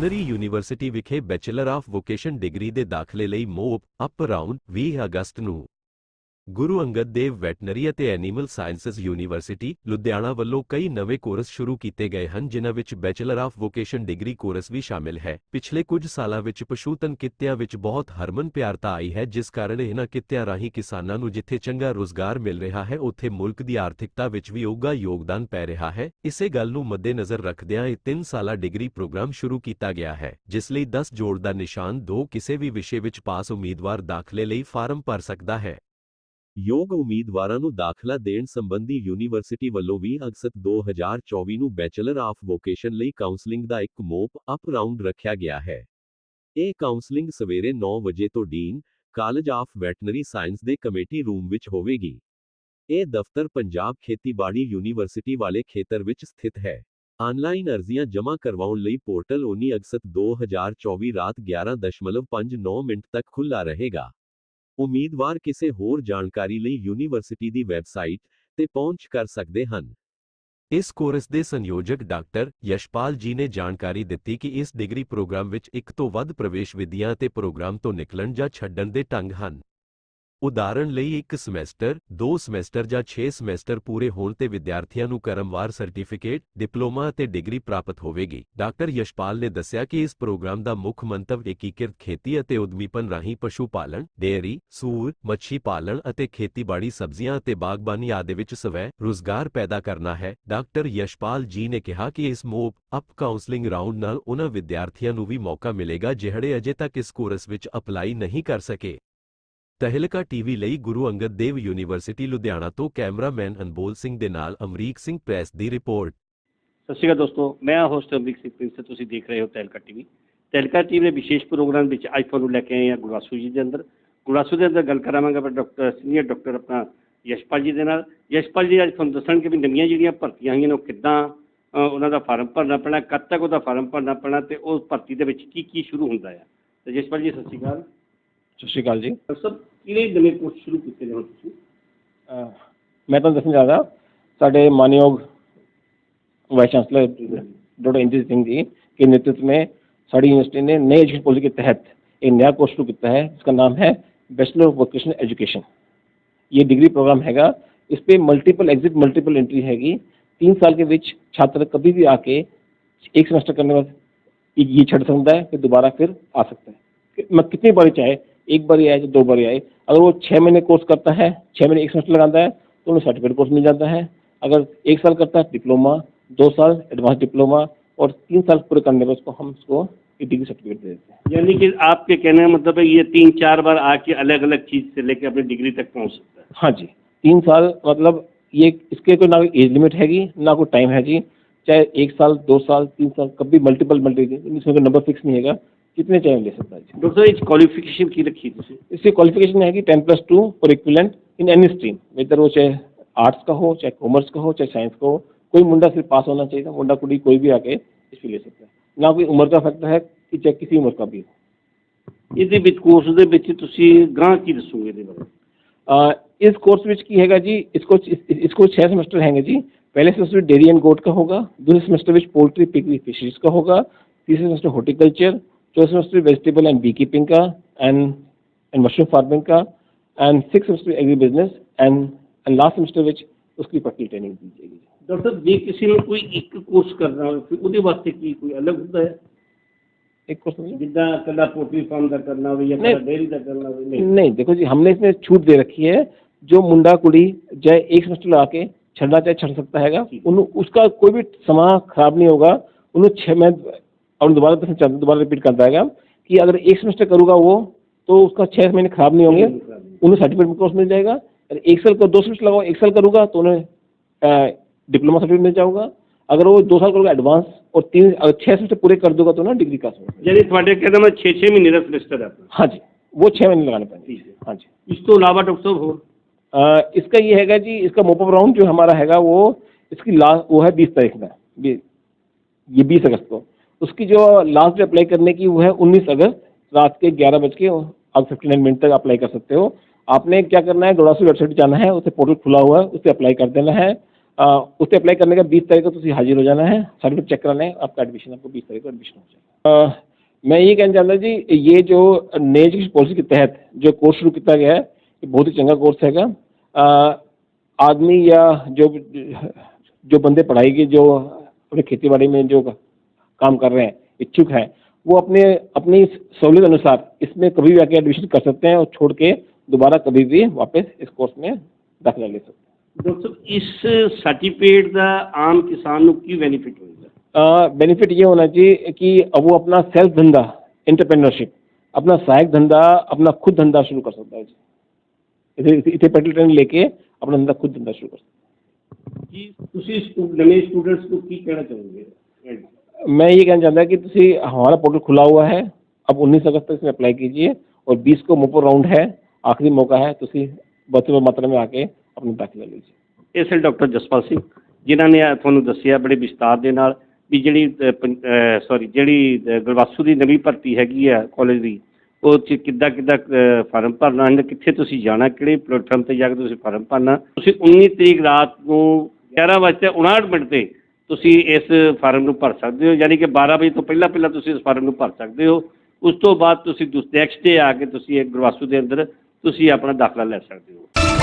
Veterinary university ਵਿਖੇ bachelor of vocation degree ਦੇ ਦਾਖਲੇ ਲਈ ਮੋਪ ਅਪ ਅਰਾਊਂਡ 20 ਅਗਸਤ ਨੂੰ। ਗੁਰੂ ਅੰਗਦ ਦੇਵ ਵੈਟਨਰੀ ਅਤੇ ਐਨੀਮਲ ਸਾਇੰਸਜ਼ ਯੂਨੀਵਰਸਿਟੀ ਲੁਧਿਆਣਾ ਵੱਲੋਂ ਕਈ ਨਵੇਂ ਕੋਰਸ ਸ਼ੁਰੂ ਕੀਤੇ ਗਏ ਹਨ, ਜਿਨ੍ਹਾਂ ਵਿੱਚ bachelor of vocation degree course ਵੀ ਸ਼ਾਮਿਲ ਹੈ। ਪਿਛਲੇ ਕੁਝ ਸਾਲਾਂ ਵਿੱਚ ਪਸ਼ੂਤਨ ਕਿੱਤਿਆਂ ਵਿੱਚ ਬਹੁਤ ਹਰਮਨ ਪਿਆਰਤਾ ਆਈ ਹੈ, ਜਿਸ ਕਾਰਨ ਇਹਨਾਂ ਕਿੱਤਿਆਂ ਰਾਹੀਂ ਕਿਸਾਨਾਂ ਨੂੰ ਜਿੱਥੇ ਚੰਗਾ ਰੋਜ਼ਗਾਰ ਮਿਲ ਰਿਹਾ ਹੈ, ਉੱਥੇ ਮੁਲਕ ਦੀ ਆਰਥਿਕਤਾ ਵਿੱਚ ਵੀ ਉੱਘਾ ਯੋਗਦਾਨ ਪੈ ਰਿਹਾ ਹੈ। ਇਸੇ ਗੱਲ ਨੂੰ ਮੱਦੇਨਜ਼ਰ ਰੱਖਦਿਆਂ ਇਹ 3 ਸਾਲਾ ਡਿਗਰੀ ਪ੍ਰੋਗਰਾਮ ਸ਼ੁਰੂ ਕੀਤਾ ਗਿਆ ਹੈ, ਜਿਸ ਲਈ 10 ਜੋੜ ਦਾ ਨਿਸ਼ਾਨ ਦੋ ਕਿਸੇ ਵੀ ਵਿਸ਼ੇ ਵਿੱਚ ਪਾਸ ਉਮੀਦਵਾਰ ਦਾਖਲੇ ਲਈ ਫਾਰਮ ਭਰ ਸਕਦਾ ਹੈ। ਯੋਗ ਉਮੀਦਵਾਰਾਂ ਨੂੰ ਦਾਖਲਾ ਦੇਣ ਸੰਬੰਧੀ ਯੂਨੀਵਰਸਿਟੀ ਵੱਲੋਂ 20 ਅਗਸਤ 2024 ਨੂੰ ਬੈਚਲਰ ਆਫ ਵੋਕੇਸ਼ਨ ਲਈ ਕਾਉਂਸਲਿੰਗ ਦਾ ਇੱਕ ਮੋਪ ਅਪ ਰਾਊਂਡ ਰੱਖਿਆ ਗਿਆ ਹੈ। ਇਹ ਕਾਉਂਸਲਿੰਗ ਸਵੇਰੇ 9 ਵਜੇ ਤੋਂ dean college of veterinary science ਦੇ ਕਮੇਟੀ ਰੂਮ ਵਿੱਚ ਹੋਵੇਗੀ। ਇਹ ਦਫ਼ਤਰ ਪੰਜਾਬ ਖੇਤੀਬਾੜੀ ਯੂਨੀਵਰਸਿਟੀ ਵਾਲੇ ਖੇਤਰ ਵਿੱਚ ਸਥਿਤ ਹੈ। ਆਨਲਾਈਨ ਅਰਜ਼ੀਆਂ ਜਮ੍ਹਾਂ ਕਰਵਾਉਣ ਲਈ ਪੋਰਟਲ 19 ਅਗਸਤ 2024 ਰਾਤ 11:59 ਮਿੰਟ ਤੱਕ ਖੁੱਲ੍ਹਾ ਰਹੇਗਾ। ਉਮੀਦਵਾਰ ਕਿਸੇ ਹੋਰ ਜਾਣਕਾਰੀ ਲਈ ਯੂਨੀਵਰਸਿਟੀ ਦੀ ਵੈਬਸਾਈਟ ਤੇ ਪਹੁੰਚ ਕਰ ਸਕਦੇ ਹਨ। ਇਸ ਕੋਰਸ ਦੇ ਸੰਯੋਜਕ ਡਾਕਟਰ ਯਸ਼ਪਾਲ ਜੀ ਨੇ ਜਾਣਕਾਰੀ ਦਿੱਤੀ ਕਿ ਇਸ ਡਿਗਰੀ ਪ੍ਰੋਗਰਾਮ ਵਿੱਚ ਇੱਕ ਤੋਂ ਵੱਧ ਪ੍ਰਵੇਸ਼ ਵਿਧੀਆਂ ਅਤੇ ਪ੍ਰੋਗਰਾਮ ਤੋਂ ਨਿਕਲਣ ਜਾਂ ਛੱਡਣ ਦੇ ਢੰਗ ਹਨ। ਉਦਾਹਰਣ ਲਈ ਇੱਕ ਸਮੈਸਟਰ, ਦੋ ਸਮੈਸਟਰ ਜਾਂ 6 ਸਮੈਸਟਰ ਪੂਰੇ ਹੋਣ ਤੇ ਵਿਦਿਆਰਥੀਆਂ ਨੂੰ ਕਰਮਵਾਰ ਸਰਟੀਫਿਕੇਟ, ਡਿਪਲੋਮਾ ਅਤੇ ਡਿਗਰੀ ਪ੍ਰਾਪਤ ਹੋਵੇਗੀ। ਡਾਕਟਰ ਯਸ਼ਪਾਲ ਨੇ ਦੱਸਿਆ ਕਿ ਇਸ ਪ੍ਰੋਗਰਾਮ ਦਾ ਮੁੱਖ ਮੰਤਵ ਏਕੀਕ੍ਰਿਤ ਖੇਤੀ ਅਤੇ ਉਦਮੀਪਨ ਰਾਹੀਂ ਪਸ਼ੂ ਪਾਲਣ, ਡੇਅਰੀ, ਸੂਰ, ਮੱਛੀ ਪਾਲਣ ਅਤੇ ਖੇਤੀਬਾੜੀ ਸਬਜ਼ੀਆਂ ਅਤੇ ਬਾਗਬਾਨੀ ਆਦਿ ਵਿੱਚ ਸਵੈ ਰੁਜ਼ਗਾਰ ਪੈਦਾ ਕਰਨਾ ਹੈ। ਡਾਕਟਰ ਯਸ਼ਪਾਲ ਜੀ ਨੇ ਕਿਹਾ ਕਿ ਇਸ ਮੋਪ, ਅਪ ਕਾਉਂਸਲਿੰਗ ਰਾਊਂਡ ਨਾਲ ਉਹਨਾਂ ਵਿਦਿਆਰਥੀਆਂ ਨੂੰ ਵੀ ਮੌਕਾ ਮਿਲੇਗਾ, ਜਿਹੜੇ ਅਜੇ ਤੱਕ ਇਸ ਕੋਰਸ ਵਿੱਚ ਅਪਲਾਈ ਨਹੀਂ ਕਰ ਸਕੇ। ਤਹਿਲਕਾ ਟੀਵੀ ਲਈ ਗੁਰੂ ਅੰਗਦ ਦੇਵ ਯੂਨੀਵਰਸਿਟੀ, ਲੁਧਿਆਣਾ ਤੋਂ ਕੈਮਰਾਮੈਨ ਅਨਬੋਲ ਸਿੰਘ ਦੇ ਨਾਲ ਅਮਰੀਕ ਸਿੰਘ ਪ੍ਰੈਸ ਦੀ ਰਿਪੋਰਟ। ਸਤਿ ਸ਼੍ਰੀ ਅਕਾਲ ਦੋਸਤੋ, ਮੈਂ ਹੋਸਟ ਅਮਰੀਕ ਸਿੰਘ ਪ੍ਰਿੰਸ ਤੇ ਤੁਸੀਂ ਦੇਖ ਰਹੇ ਹੋ ਤਹਿਲਕਾ ਟੀਵੀ ਤਹਿਲਕਾ ਟੀਵੀ ਦੇ ਵਿਸ਼ੇਸ਼ ਪ੍ਰੋਗਰਾਮ ਵਿੱਚ ਅੱਜ ਤੁਹਾਨੂੰ ਲੈ ਕੇ ਆਏ ਹਾਂ ਗੁਰਦਾਸਪੁਰ ਜੀ ਦੇ ਅੰਦਰ। ਗੁਰਦਾਸਪੁਰ ਦੇ ਅੰਦਰ ਗੱਲ ਕਰਾਵਾਂਗੇ ਆਪਾਂ ਡਾਕਟਰ ਸੀਨੀਅਰ ਡਾਕਟਰ ਆਪਣਾ ਯਸ਼ਪਾਲ ਜੀ ਦੇ ਨਾਲ। ਯਸ਼ਪਾਲ ਜੀ ਅੱਜ ਤੁਹਾਨੂੰ ਦੱਸਣਗੇ ਵੀ ਨਵੀਆਂ ਜਿਹੜੀਆਂ ਭਰਤੀਆਂ ਹੋਈਆਂ ਨੇ ਉਹ ਕਿੱਦਾਂ ਉਹਨਾਂ ਦਾ ਫਾਰਮ ਭਰਨਾ ਪੈਣਾ, ਕਦ ਤੱਕ ਉਹਦਾ ਫਾਰਮ ਭਰਨਾ ਪੈਣਾ ਤੇ ਉਹ ਭਰਤੀ ਦੇ ਵਿੱਚ ਕੀ ਕੀ ਸ਼ੁਰੂ ਹੁੰਦਾ ਹੈ ਤੇ ਯਸ਼ਪਾਲ ਜੀ, ਸਤਿ ਸ਼੍ਰੀ ਅਕਾਲ। ਸਤਿ ਸ਼੍ਰੀ ਅਕਾਲ ਜੀ ਡਾਕਟਰ ਸਾਹਿਬ ਕਿਹੜੇ ਨਵੇਂ ਕੋਰਸ ਸ਼ੁਰੂ ਕੀਤੇ ਨੇ ਹੁਣ ਤੁਸੀਂ ਅਹ ਮੈਂ ਤੁਹਾਨੂੰ ਦੱਸਣਾ ਚਾਹਦਾ ਸਾਡੇ मानयोग vice chancellor doctor Indra Singh ji के नेतृत्व में साड़ी यूनिवर्सिटी ने नई एजुकेशन पॉलिसी के तहत एक नया कोर्स शुरू किया है जिसका नाम है बैचलर ऑफ वोकेशनल एजुकेशन ये डिग्री प्रोग्राम हैगा इस पे मल्टीपल एग्जिट मल्टीपल एंट्री हैगी तीन साल के बीच छात्र कभी भी आके एक सेमेस्टर करने के बाद ये ये छड़ सकता है फिर दोबारा फिर आ सकता है कि- मैं कितनी बारी चाहे एक बारी आए या दो बारी आए। अगर वो छः महीने कोर्स करता है छः महीने एक सेमेस्टर लगाता है तो उन्हें सर्टिफिकेट कोर्स मिल जाता है। अगर एक साल करता है डिप्लोमा दो साल एडवांस डिप्लोमा और तीन साल पूरे करने पर उसको हम उसको डिग्री सर्टिफिकेट दे देते हैं। यानी कि आपके कहने का मतलब है ये तीन चार बार आके अलग अलग चीज़ से लेके अपनी डिग्री तक पहुँच सकता है। हाँ जी तीन साल मतलब ये इसके कोई ना कोई एज लिमिट हैगी ना कोई टाइम है जी चाहे एक साल दो साल तीन साल कभी मल्टीपल मल्टीपल इसमें कोई नंबर फिक्स नहीं हैगा कितने चाहे ले सकता है जी डॉक्टर साहब क्वालिफिकेशन की रखी थी इसकी क्वालिफिकेशन है कि टेन प्लस टू और equivalent in any stream whether वो चाहे आर्ट्स का हो चाहे कॉमर्स का हो चाहे साइंस का हो कोई मुंडा सिर्फ पास होना चाहिए मुंडा कुड़ी कोई भी आके इस पे ले सकता है ना कोई उम्र का फैक्टर है कि चाहे किसी उम्र का भी हो ਇਹਦੇ ਵਿੱਚ ਕੋਰਸ ਦੇ ਵਿੱਚ ਤੁਸੀਂ ਗਾਂ ਕੀ ਦੱਸੋਗੇ ਇਹਦੇ ਬਾਰੇ अ, इस कोर्स विच की हैगा जी इसको इस- इसको छः सेमेस्टर हैंगे जी पहले सेमेस्टर डेयरी एंड गोट का होगा दूसरे सेमेस्टर विच पोल्ट्री पिग फिशरीज का होगा तीसरे सेमेस्टर हॉर्टिकल्चर चौथे semester vegetable and bee keeping का एंड एंड मशरूम फार्मिंग का and six semester agribusiness and and last semester विच उसकी प्रैक्टिकल ट्रेनिंग दी जाएगी ਡਾਕਟਰ ਸਾਹਿਬ ਜੇ ਕਿਸੇ ਨੇ ਕੋਈ ਇੱਕ ਕੋਰਸ ਕਰਨਾ ਹੋਵੇ ਫਿਰ ਉਹਦੇ ਵਾਸਤੇ ਕੀ ਕੋਈ ਅਲੱਗ ਹੁੰਦਾ ਹੈ एक कोर्स समझे? ਜਿੱਦਾਂ ਕੱਲਾ ਪੋਲਟਰੀ ਫਾਰਮ ਦਾ ਕਰਨਾ ਹੋਵੇ ਜਾਂ ਨਹੀਂ। ਕੱਲਾ ਡੇਅਰੀ ਦਾ ਕਰਨਾ ਹੋਵੇ ਨਹੀਂ नहीं देखो जी हमने इसमें छूट दे रखी है जो मुंडा कुड़ी चाहे एक सेमेस्टर लगा के छड़ना चाहे छड़ सकता हैगा उन्हें उसका कोई भी समा खराब नहीं होगा उन्हें छः मैं और दोबारा दसना चाहता हूं, दोबारा रिपीट करता है कि अगर एक सेमेस्टर करूँगा वो तो उसका छः महीने खराब नहीं होंगे उन्हें सर्टिफिकेट कोर्स मिल जाएगा अगर एक साल का दो सेमेस्टर लगाओ एक साल करूँगा तो उन्हें अ, डिप्लोमा सर्टिफिकेट मिल जाऊंगा अगर वो दो साल करूँगा एडवांस और तीन अगर छः सेमेस्टर पूरे कर दूंगा तो उन्हें डिग्री का सर्टिफिकेट ਯਾਨੀ ਤੁਹਾਡੇ ਕਹਿੰਦਾ ਮੈਂ 6-6 ਮਹੀਨੇ ਦਾ ਸਮੈਸਟਰ ਹੈ ਆਪਣਾ हाँ जी वो छः महीने लगाने पड़ेंगे ਠੀਕ ਹੈ हाँ जी ਇਸ ਤੋਂ ਇਲਾਵਾ ਡਾਕਟਰ ਸਾਹਿਬ ਹੋਰ अ, इसका ये हैगा जी, इसका मोपअप राउंड जो हमारा हैगा वो, इसकी लास्ट वो है बीस तारीख में ये बीस अगस्त को। उसकी जो लास्ट डे अप्लाई करने की वो है उन्नीस अगस्त, रात के ग्यारह बज के, आप फिफ्टी नाइन मिनट तक अप्लाई कर सकते हो। आपने क्या करना है डोडासी वेबसाइट जाना है उससे पोर्टल खुला हुआ है उससे अप्लाई कर देना है। उससे अप्लाई करने का बीस तारीख को तुम हाजिर हो जाना है सर्टिफिकेट चेक कराना है आपका एडमिशन आपको बीस तारीख को एडमिशन हो जाएगा। मैं ये कहना चाहता जी, ये जो नई एजुकेशन पॉलिसी के तहत जो कोर्स शुरू किया गया है ये बहुत ही चंगा कोर्स हैगा अ, आदमी या जो जो बंदे पढ़ाई की जो अपनी खेती बाड़ी में जो काम कर रहे हैं इच्छुक हैं वो अपने अपनी सहूलियत अनुसार इसमें कभी भी आके एडमिशन कर सकते हैं और छोड़ के दोबारा कभी भी वापस इस कोर्स में दाखिला ले सकते हैं ਡਾਕਟਰ ਸਾਹਿਬ ਇਸ ਸਰਟੀਫਿਕੇਟ ਦਾ ਆਮ ਕਿਸਾਨ ਨੂੰ ਕੀ ਬੈਨੀਫਿਟ ਹੋਏਗਾ बेनिफिट ये होना चाहिए कि अब वो अपना सेल्फ धंधा इंटरप्रेन्योरशिप अपना सहायक धंधा अपना खुद धंधा शुरू कर सकता है ਇੱਥੇ ਪੈਡਲ ਟ੍ਰੇਨ लेके अपना ਆਪਣਾ ਧੰਦਾ ਖੁਦ ਧੰਦਾ ਸ਼ੁਰੂ ਕਰ ਕੀ ਤੁਸੀਂ मैं ये कहना चाहता कि तुम हमारा पोर्टल खुला हुआ है अब 19 अगस्त तक इसमें अप्लाई कीजिए और 20 को मोपो राउंड है आखिरी मौका है तुम बहुत मात्रा में आके अपना दाखिला लीजिए। इस डॉक्टर जसपाल सिंह जिन्होंने थोड़ा दसिया बड़े विस्तार के नाल भी जी सॉरी जी गलवासू की नवी भर्ती हैगी है कॉलेज की ਉਹ ਚ ਕਿੱਦਾਂ ਕਿੱਦਾਂ ਫਾਰਮ ਭਰਨਾ ਹੈ, ਕਿੱਥੇ ਤੁਸੀਂ ਜਾਣਾ, ਕਿਹੜੇ ਪਲੇਟਫਾਰਮ ਤੇ ਜਾ ਕੇ ਤੁਸੀਂ ਫਾਰਮ ਭਰਨਾ। ਤੁਸੀਂ 19 ਤਰੀਕ ਰਾਤ ਨੂੰ 11 ਵਜੇ ਤੇ 59 ਮਿੰਟ ਤੇ ਤੁਸੀਂ ਇਸ ਫਾਰਮ ਨੂੰ ਭਰ ਸਕਦੇ ਹੋ, ਯਾਨੀ ਕਿ 12 ਵਜੇ ਤੋਂ ਪਹਿਲਾਂ ਪਹਿਲਾਂ ਤੁਸੀਂ ਇਸ ਫਾਰਮ ਨੂੰ ਭਰ ਸਕਦੇ ਹੋ। ਉਸ ਤੋਂ ਬਾਅਦ ਤੁਸੀਂ ਨੈਕਸਟ ਡੇ ਆ ਕੇ ਤੁਸੀਂ ਇਹ ਗੁਰਵਾਸੂ ਦੇ ਅੰਦਰ ਤੁਸੀਂ ਆਪਣਾ ਦਾਖਲਾ ਲੈ ਸਕਦੇ ਹੋ।